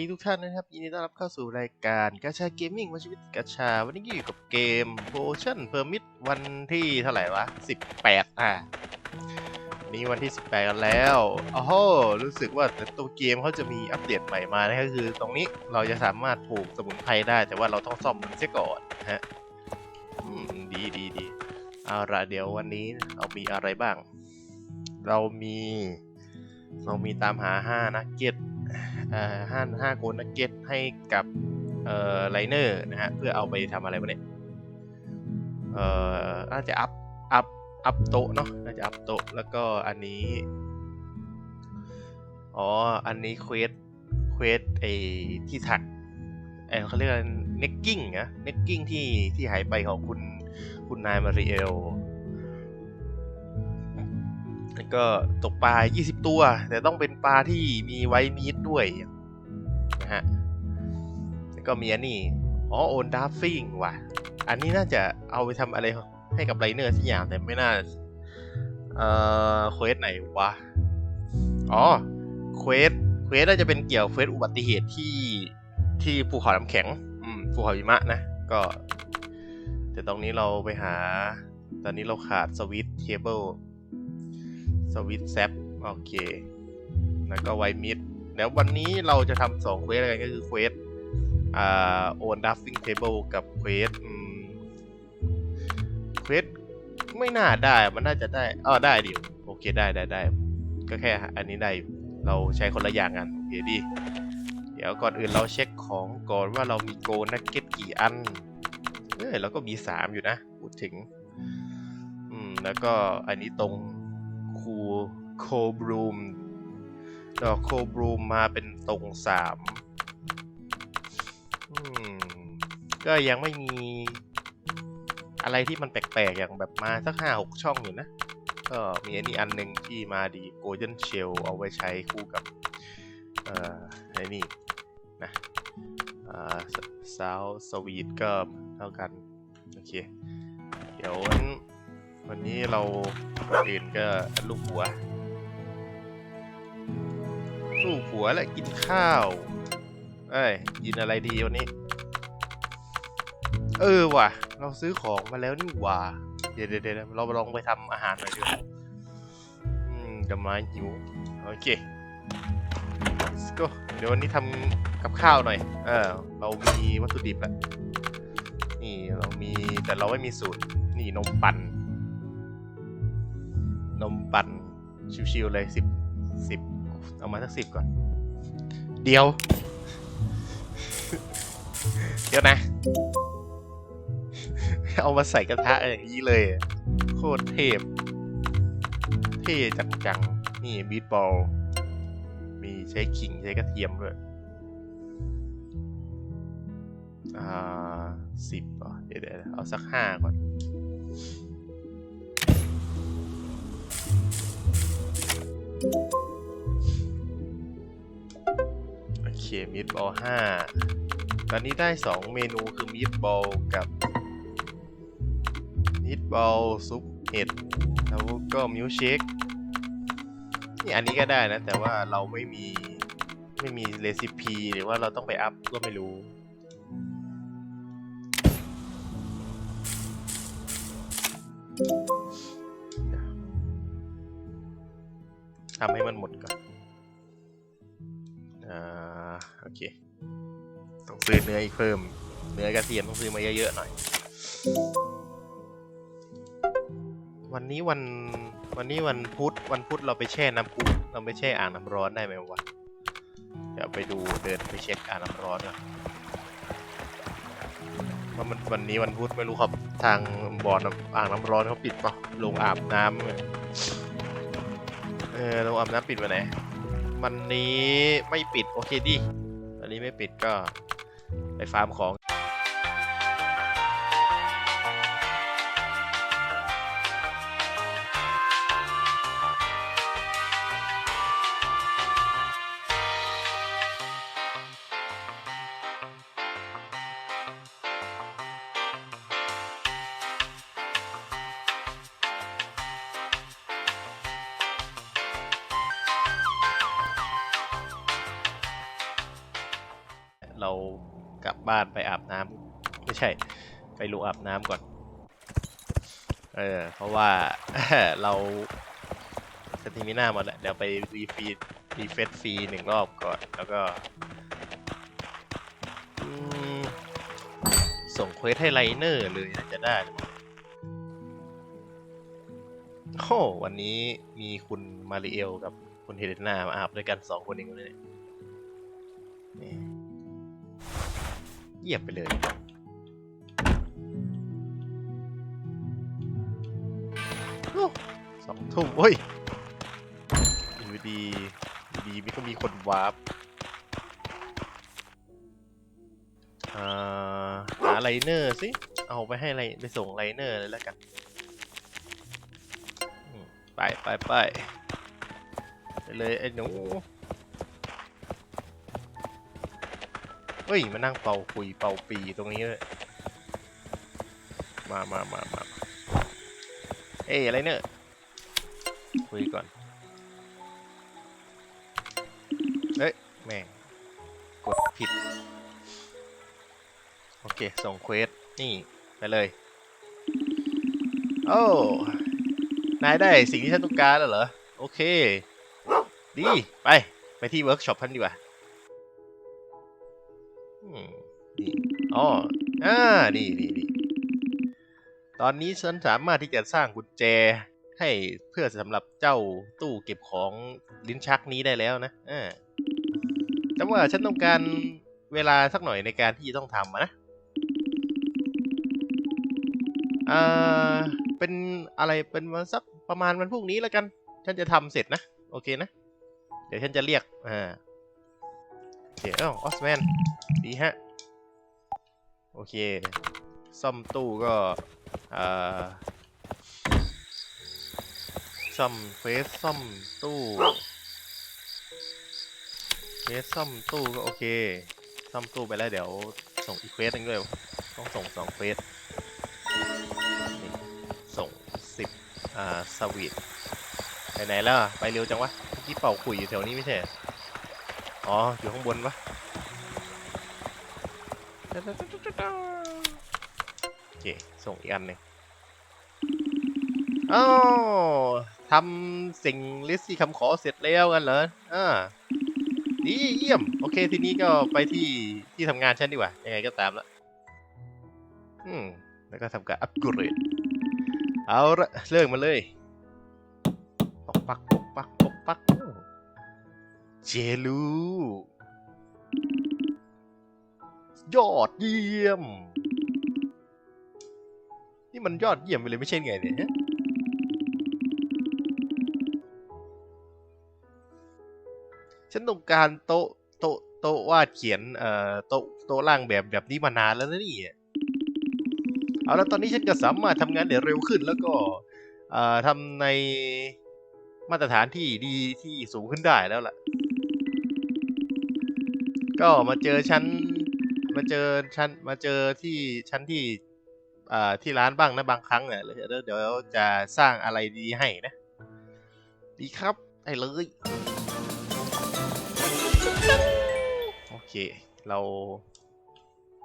ดีทุกท่านนะครับ ยินดีต้อนรับเข้าสู่รายการกาชาเกมมิ่งวันชีวิตกาชา วันนี้อยู่กับเกม Potion Permit วันที่เท่าไหร่วะ 18 อะวันนี้วันที่ 18 กันแล้วโอ้โหรู้สึกว่าตัวเกมเขาจะมีอัปเดตใหม่มานะก็คือ ตรงนี้เราจะสามารถปลูกสมุนไพรได้ แต่ว่าเราต้องซ่อมมันเสียก่อนฮะดีดีดีเอาละเดี๋ยววันนี้เรามีอะไรบ้าง เรามี เรามีตามหา 5 นักเก็ต ห้าห้าโกนักเก็ตให้กับเอ่อไลเนอร์นะฮะเพื่อเอาไปทำอะไรวะเนี่ยเอ่อน่าจะอัพอัพอัพโต๊ะเนาะน่าจะอัพโต๊ะแล้วก็อันนี้อ๋ออันนี้เควสเควสไอที่ถักไอเขาเรียกอะไรเน็กกิ้งนะเน็กกิ้งที่ที่หายไปของคุณคุณนายมาริเอล แล้วก็ตกปลา 20 ตัว แต่ต้องเป็นปลาที่มีไว้มีดด้วยนะฮะ แล้วก็มีอันนี้ อ๋อโอนดัฟฟิงว่ะ อันนี้น่าจะเอาไปทำอะไรให้กับไลเนอร์สักอย่างแต่ไม่น่า เอ่อเควสไหนวะ อ๋อเควสเควสน่าจะเป็นเกี่ยวเควสอุบัติเหตุที่ที่ภูเขาน้ำแข็ง อืมภูเขาหิมะนะ ก็ แต่ตรงนี้เราไปหา ตอนนี้เราขาดสวิตเทเบิล สวิตแซปโอเค แล้วก็ไวมิดแล้ววันนี้เราจะทำสองเควสอะไรกันก็คือเควสอ่าโอนดัฟฟิงเทเบิลกับเควสเควสไม่น่าได้มันน่าจะได้อ๋อได้ดิโอเคได้ได้ได้ก็แค่อันนี้ได้เราใช้คนละอย่างกันโอเคดี เดี๋ยวก่อนอื่นเราเช็คของก่อนว่าเรามีโกนักเก็ตกี่อันเอ้เราก็มีสามอยู่นะ พูดถึง อืม แล้วก็อันนี้ตรง คูโคบรูม ดอกโคบรูมมาเป็นตรงสามก็ยังไม่มีอะไรที่มันแปลกๆ อย่างแบบมาสักห้าหกช่องอยู่นะ ก็มีอันนี้อันหนึ่งที่มาดี Golden Shell เอาไว้ใช้คู่กับ เอ่อไอ้นี่นะอ่าซาวสวีทก็เท่ากัน โอเค เดี๋ยว วันนี้เราก่อนอื่นก็ลูกหัว ลูกหัวและกินข้าว เอ้ยกินอะไรดีวันนี้ เออว่ะ เราซื้อของมาแล้วนี่หว่า เดี๋ยวเดี๋ยวเดี๋ยวเราลองไปทำอาหารหน่อยดีกว่าอืมกำลังหิว โอเค let's go เดี๋ยววันนี้ทำกับข้าวหน่อย เออ เรามีวัตถุดิบแล้วนี่เรามีแต่เราไม่มีสูตร นี่นมปั่น นมปั่นชิวๆเลยสิบสิบเอามาสักสิบก่อน เดียว เดี๋ยวนะ เอามาใส่กระทะอย่างนี้เลย โคตรเทพ เท่จังๆนี่บีทบอล มีใช้ขิงใช้กระเทียมด้วย อ่าสิบเดี๋ยวเอาสักห้าก่อน โอเคมีดบอลห้าตอนนี้ได้สองเมนูคือมีดบอลกับมีดบอลซุปเห็ดแล้วก็มิลเชคนี่อันนี้ก็ได้นะ แต่ว่าเราไม่มีไม่มีเรซิปีหรือว่าเราต้องไปอัพก็ไม่รู้ ทำให้มันหมดก่อน อ่า โอเค ต้องซื้อเนื้ออีกเพิ่ม เนื้อกระเทียมต้องซื้อมาเยอะๆหน่อย วันนี้วัน วันนี้วันพุธ วันพุธเราไปแช่น้ำพุเราไปแช่อ่างน้ำร้อนได้ไหมวะ เดี๋ยวไปดูเดินไปเช็คอ่างน้ำร้อนก่อนว่ามันวันนี้วันพุธไม่รู้ครับทางบ่อน้ำอ่างน้ำร้อนเขาปิดปะลงอาบน้ำ ออเราอาบน้ำปิดวันไหนวันนี้ไม่ปิดโอเคดิวันนี้ไม่ปิดก็ไปฟาร์มของ เรากลับบ้านไปอาบน้ำไม่ใช่ ไปรูอาบน้ำก่อน เออ เพราะว่าเราสติมิน่าหมดแล้วเดี๋ยวไปรีฟีดรีเฟซฟรีหนึ่งรอบก่อน แล้วก็ส่งเควสให้ไลเนอร์เลยน่าจะได้โอ้วันนี้มีคุณมาริเอลกับคุณเฮเลนามาอาบด้วยกันสองคนเองเลย เยี่ยมไปเลยโอ้สองทุ่มเฮ้ยอยู่ดีอยู่ดีมีก็มีคนวาร์ปอ่าหาไลเนอร์สิ เอาไปให้ไลไปส่งไลเนอร์เลยแล้วกันอืมไปไปไปไปเลยไอ้หนู เฮ้ยมานั่งเป่าคุยเป่าปีตรงนี้เลยมามามามาเอ้ยอะไรเนอะคุยก่อนเฮ้ยแม่งกดผิด โอเค ส่งเควส นี่ ไปเลย โอ้ นายได้สิ่งที่ฉันต้องการแล้วเหรอ โอเค ดี ไป ไปที่เวิร์กช็อปพันดีกว่า อ๋ออ่านี่นี่นี่ตอนนี้ฉันสามารถที่จะสร้างกุญแจให้เพื่อสำหรับเจ้าตู้เก็บของลิ้นชักนี้ได้แล้วนะอ่าแต่ว่าฉันต้องการเวลาสักหน่อยในการที่จะต้องทำนะอ่าเป็นอะไรเป็นวันสักประมาณวันพรุ่งนี้แล้วกัน ฉันจะทำเสร็จนะ โอเคนะ เดี๋ยวฉันจะเรียกอ่าโอเคเอ้าออสแมนดีฮะ โอเค ซ่อมตู้ก็อ่าซ่อมเฟสซ่อมตู้เฟสซ่อมตู้ก็โอเค ซ่อมตู้ไปแล้วเดี๋ยวส่งอีกเควสหนึงด้วย ต้องส่งสองเควสส่งสิบอ่าสวีทไปไหนแล้ว ไปเร็วจังวะเมื่อกี้เป่าขุยอยู่แถวนี้ไม่ใช่เหรออ๋อ อยู่ข้างบนปะ โอเค ส่งอีกอันหนึ่งอ้าวทำสิ่งลิสที่คำขอเสร็จแล้วกันเหรอ อ่าดีเยี่ยม โอเค ทีนี้ก็ไปที่ที่ทำงานฉันดีกว่า ยังไงก็ตามละอืม แล้วก็ทำการอัปเกรด เอาละเลิกมาเลยปอกปักปอกปักปอกปัก เจลู ยอดเยี่ยม นี่มันยอดเยี่ยมไปเลยไม่ใช่ไงเนี่ยฉันต้องการโต๊ะโต๊ะโต๊ะวาดเขียนเอ่อโต๊ะโต๊ะร่างแบบแบบนี้มานานแล้วนะนี่เอาแล้วตอนนี้ฉันก็สามารถทำงานได้เร็วขึ้นแล้วก็เอ่อทำในมาตรฐานที่ดีที่สูงขึ้นได้แล้วล่ะ ก็มาเจอฉัน มาเจอชั้นมาเจอที่ชั้นที่อ่าที่ร้านบ้างนะบางครั้งเนี่ยเดี๋ยวเดี๋ยวจะสร้างอะไรดีให้นะ ดีครับได้เลยโอเค เรา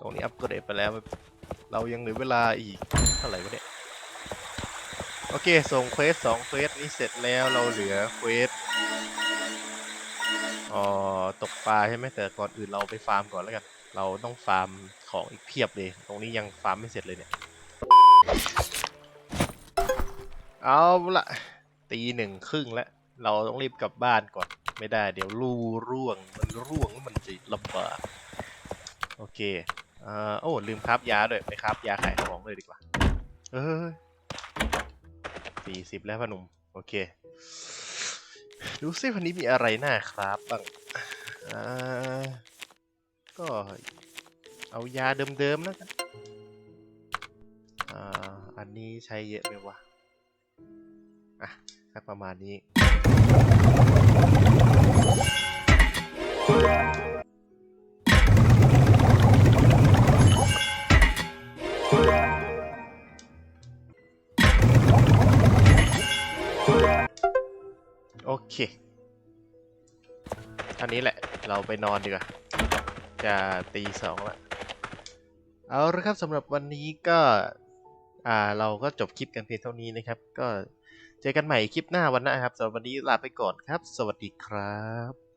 ตรงนี้อัปเกรดไปแล้ว เรายังเหลือเวลาอีกเท่าไหร่วะเนี่ยโอเค ส่งเควสสองเควสนี้เสร็จแล้วเราเหลือเควสอ๋อตกปลาใช่ไหมแต่ก่อนอื่นเราไปฟาร์มก่อนแล้วกัน เราต้องฟาร์มของอีกเพียบเลย ตรงนี้ยังฟาร์มไม่เสร็จเลยเนี่ย เอาละตีหนึ่งครึ่งแล้ว เราต้องรีบกลับบ้านก่อน ไม่ได้ เดี๋ยวรูร่วง มันร่วงแล้วมันจะลำบากโอเคอ่าโอ้ลืมครับยาด้วยไปครับยาขายของเลยดีกว่า เออสี่สิบแล้วพอหนุ่มโอเค ดูซิวันนี้มีอะไรน่าครับบ้างอ่า ก็เอายาเดิมๆแล้วกันอ่าอันนี้ใช้เยอะไหมวะ อะสักประมาณนี้ โอเค อันนี้แหละ เราไปนอนดีกว่า จะตีสองละเอาละครับสำหรับวันนี้ก็อ่าเราก็จบคลิปกันเพียงเท่านี้นะครับ ก็เจอกันใหม่คลิปหน้าวันหน้าครับสำหรับวันนี้ลาไปก่อนครับ สวัสดีครับ